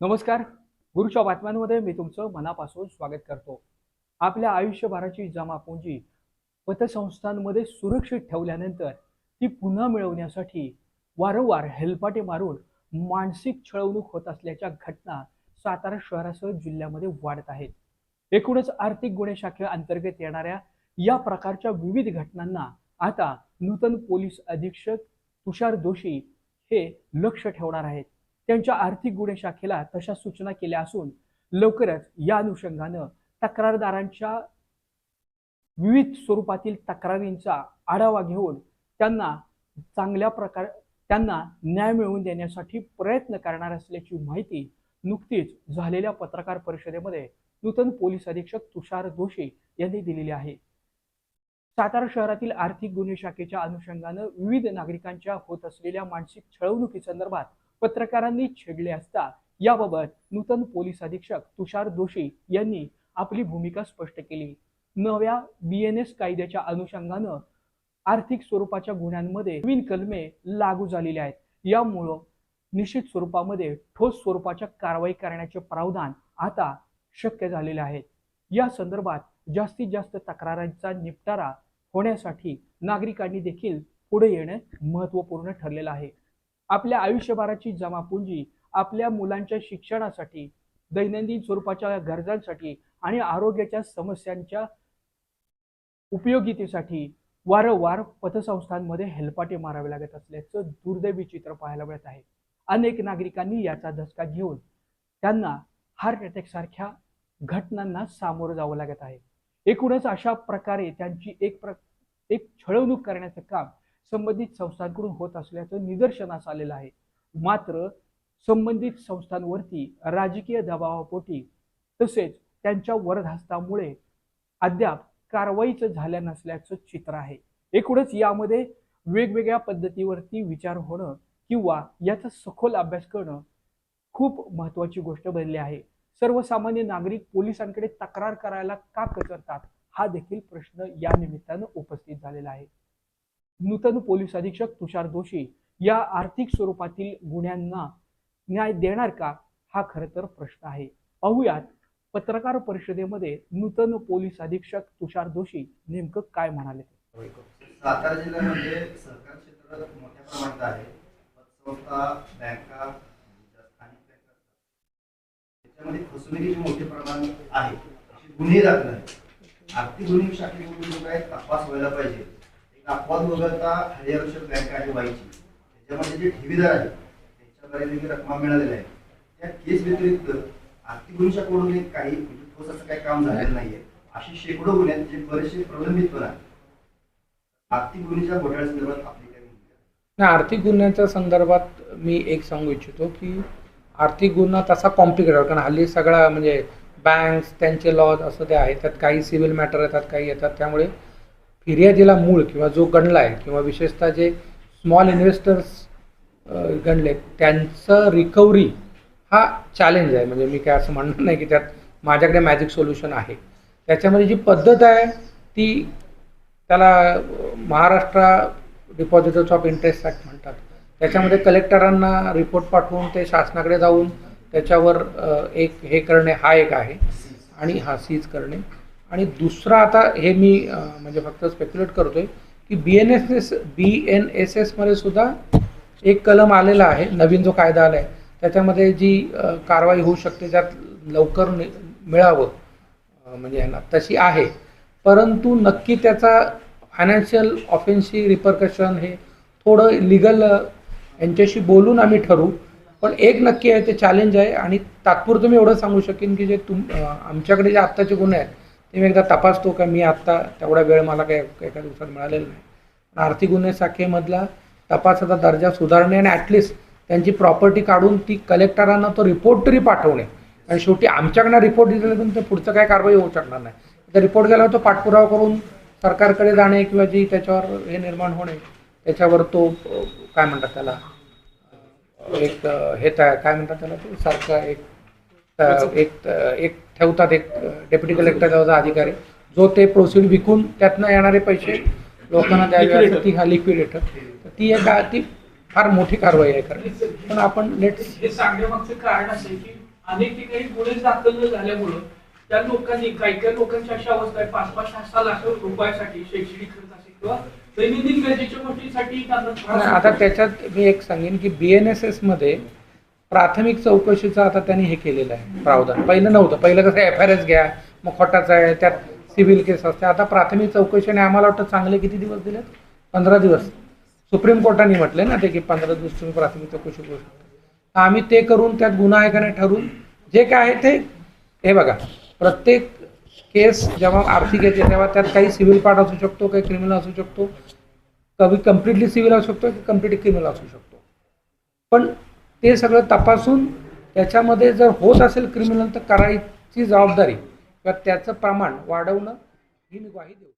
नमस्कार. गुरुच्या बातम्यांमध्ये मी तुमचं मनापासून स्वागत करतो. आपल्या आयुष्यभराची जमापुंजी पतसंस्थांमध्ये सुरक्षित ठेवल्यानंतर ती पुन्हा मिळवण्यासाठी वारंवार हेलपाटे मारून मानसिक छळवणूक होत असल्याच्या घटना सातारा शहरासह जिल्ह्यामध्ये वाढत आहेत. एकूणच आर्थिक गुन्हे शाखे अंतर्गत येणाऱ्या या प्रकारच्या विविध घटनांना आता नूतन पोलीस अधीक्षक तुषार जोशी हे लक्ष ठेवणार आहेत. त्यांच्या आर्थिक गुन्हे शाखेला तशा सूचना केल्या असून लवकरच या अनुषंगानं तक्रारदारांच्या विविध स्वरूपातील तक्रारींचा आढावा घेऊन त्यांना चांगल्या प्रकार त्यांना न्याय मिळवून देण्यासाठी प्रयत्न करणार असल्याची माहिती नुकतीच झालेल्या पत्रकार परिषदेमध्ये नूतन पोलीस अधीक्षक तुषार जोशी यांनी दिलेली आहे. सातारा शहरातील आर्थिक गुन्हे शाखेच्या अनुषंगानं विविध नागरिकांच्या होत असलेल्या मानसिक छळवणुकीसंदर्भात पत्रकारांनी छेडले असता याबाबत नूतन पोलीस अधीक्षक तुषार जोशी यांनी आपली भूमिका स्पष्ट केली. नव्या बी एन एस कायद्याच्या अनुषंगानं आर्थिक स्वरूपाच्या गुन्ह्यांमध्ये नवीन कलमे लागू झालेली आहेत. यामुळं निश्चित स्वरूपामध्ये ठोस स्वरूपाच्या कारवाई करण्याचे प्रावधान आता शक्य झालेले आहे या संदर्भात जास्तीत जास्त तक्रारांचा निपटारा होण्यासाठी नागरिकांनी देखील पुढे येणे महत्त्वपूर्ण ठरलेलं आहे. आपल्या आयुष्यभराची जमापुंजी आपल्या मुलांच्या शिक्षणासाठी दैनंदिन स्वरूपाच्या गरजांसाठी आणि आरोग्याच्या समस्यांच्या उपयोगितेसाठी वारंवार पतसंस्थांमध्ये हेलपाटे मारावे लागत असल्याचं दुर्दैवी चित्र पाहायला मिळत आहे. अनेक नागरिकांनी याचा धसका घेऊन त्यांना हार्ट अटॅक सारख्या घटनांना सामोरं जावं लागत आहे. एकूणच अशा प्रकारे त्यांची एक प्र एक छळवणूक करण्याचं काम संबंधित संस्थांकडून होत असल्याचं निदर्शनास आलेलं आहे. मात्र संबंधित संस्थांवरती राजकीय दबावापोटी तसेच त्यांच्या वरदहस्तामुळे अद्याप कारवाईच झाल्या नसल्याचं चित्र आहे. एकूणच यामध्ये वेगवेगळ्या पद्धतीवरती विचार होणं किंवा याचा सखोल अभ्यास करणं खूप महत्वाची गोष्ट बनली आहे. सर्वसामान्य नागरिक पोलिसांकडे तक्रार करायला का कचरतात? हा देखील प्रश्न या निमित्तानं उपस्थित झालेला आहे. नूतन पोलीस अधीक्षक तुषार दोशी या आर्थिक स्वरूपातील गुन्ह्यांना न्याय देणार का? हा खर तर प्रश्न आहे. पाहुयात पत्रकार परिषदेमध्ये नूतन पोलीस अधीक्षक तुषार दोशी नेमकं काय म्हणाले? सातारा जिल्ह्यामध्ये सहकार क्षेत्र मोठ्या प्रमाणात आहे. पतसंस्था बँका स्थानिक बँका त्याच्यामध्ये फसवणुकीचे मोठे प्रमाण आहे. गुन्हे दाखल आहे आर्थिक गुन्हे शाखेकडून जो काय तपास व्हायला पाहिजे अपवाद वगळता हरिहरक्षक बँक आहे वाईची. त्याच्यामध्ये जे ठेवीदार आहेत त्यांच्याद्वारे देखील रक्कम मिळालेल्या आहेत त्या केस व्यतिरिक्त आर्थिक गुन्ह्याकडून काही म्हणजे ठोस असं काही काम झालेलं नाहीये. अशी शेकडो गुन्हे जे बरेचसे प्रलंबित पण आहेत. आर्थिक गुन्ह्याच्या घोटाळ्या संदर्भात आपली काही नाही आर्थिक गुन्ह्याच्या संदर्भात मी एक सांगू इच्छितो की आर्थिक गुन्हा तसा कॉम्प्लिकेटेड कारण हल्ली सगळा म्हणजे बँक्स त्यांचे लॉज असं ते आहे त्यात काही सिव्हिल मॅटर येतात काही येतात त्यामुळे फिर्यादीला मूळ किंवा जो गणला आहे किंवा विशेषतः जे स्मॉल इन्व्हेस्टर्स गणले त्यांचं रिकव्हरी हा चॅलेंज आहे. म्हणजे मी काय असं म्हणणार नाही की त्यात माझ्याकडे मॅजिक सोल्युशन आहे. त्याच्यामध्ये जी पद्धत आहे ती त्याला Maharashtra depositors of interest act म्हणतात. त्याच्यामध्ये कलेक्टरांना रिपोर्ट पाठवून ते शासनाकडे जाऊन त्याच्यावर एक हे करणे हा एक आहे. आणि हा सीज करणे. आणि दुसरा आता हे मी म्हणजे फक्त स्पेक्युलेट करतोय की B N S S B N S एसमध्ये सुद्धा एक कलम आलेला आहे नवीन जो कायदा आला आहे त्याच्यामध्ये जी कारवाई होऊ शकते ज्यात लवकर नि- मिळावं म्हणजे ह्यांना तशी आहे. परंतु नक्की त्याचा फायनान्शियल ऑफेन्सची रिपरकशन हे थोडं लिगल यांच्याशी बोलून आम्ही ठरवू पण एक नक्की आहे ते चॅलेंज आहे आणि तात्पुरतं मी एवढं सांगू शकेन की जे तुम आमच्याकडे जे आत्ताचे गुन्हे आहेत ते मी एकदा तपासतो का मी आत्ता तेवढा वेळ मला काय एका दिवसात मिळालेला नाही. पण आर्थिक गुन्हे शाखेमधला तपासाचा दर्जा सुधारणे आणि ॲटलिस्ट त्यांची प्रॉपर्टी काढून ती कलेक्टरांना तो रिपोर्ट तरी पाठवणे. आणि शेवटी आमच्याकडनं रिपोर्ट दिल्यानंतर ते पुढचं काय कारवाई होऊ शकणार नाही. तर रिपोर्ट गेल्यावर तो पाठपुरावा करून सरकारकडे जाणे किंवा जी त्याच्यावर हे निर्माण होणे त्याच्यावर तो काय म्हणतात त्याला एक हे तयार काय म्हणतात त्याला ते? सरकार एक एक एक ठेवतात एक डेप्युटी कलेक्टर अधिकारी. जो ते प्रोसिड विकून त्यातनं येणारे पैसे लोकांना द्यावे असं ती हा लिक्विडेटर तर ती एक ती फार मोठी कारवाई आहे खरं. पण आपण लेट्स हे सांगण्यामागचं कारण असं की अनेक ठिकाणी गुन्हे दाखल न झाल्यामुळं त्या लोकांनी काही काही लोकांची अशी अवस्था आहे पाच पाच सहा सहा लाख रुपयासाठी शैक्षणिक खर्च असेल किंवा दैनंदिन गरजेच्या गोष्टींसाठी. आता त्याच्यात मी एक सांगेन की बी एन एस एसमध्ये प्राथमिक चौकशीचं आता त्यांनी हे केलेलं आहे प्रावधान. पहिलं नव्हतं. पहिलं कसं एफ आय आर एस घ्या मग खोटाचा आहे त्यात सिव्हिल केस असते. आता प्राथमिक चौकशीने आम्हाला वाटतं चांगले किती दिवस दिलेत? पंधरा दिवस. सुप्रीम कोर्टाने म्हटले ना ते की पंधरा दिवस तुम्ही प्राथमिक चौकशी करू शकता. आम्ही ते करून त्यात गुन्हा आहे का नाही ठरवून जे काय आहे ते हे बघा. प्रत्येक केस जेव्हा आर्थिक येते तेव्हा त्यात काही सिव्हिल पार्ट असू शकतो काही क्रिमिनल असू शकतो. कधी कम्प्लिटली सिव्हिल असू शकतो की कम्प्लिटली क्रिमिनल असू शकतो. पण ते सगळं तपासून त्याच्यामध्ये जर होत असेल क्रिमिनल तर करायची जबाबदारी किंवा त्याचं प्रमाण वाढवणं ही मी ग्वाही देऊ.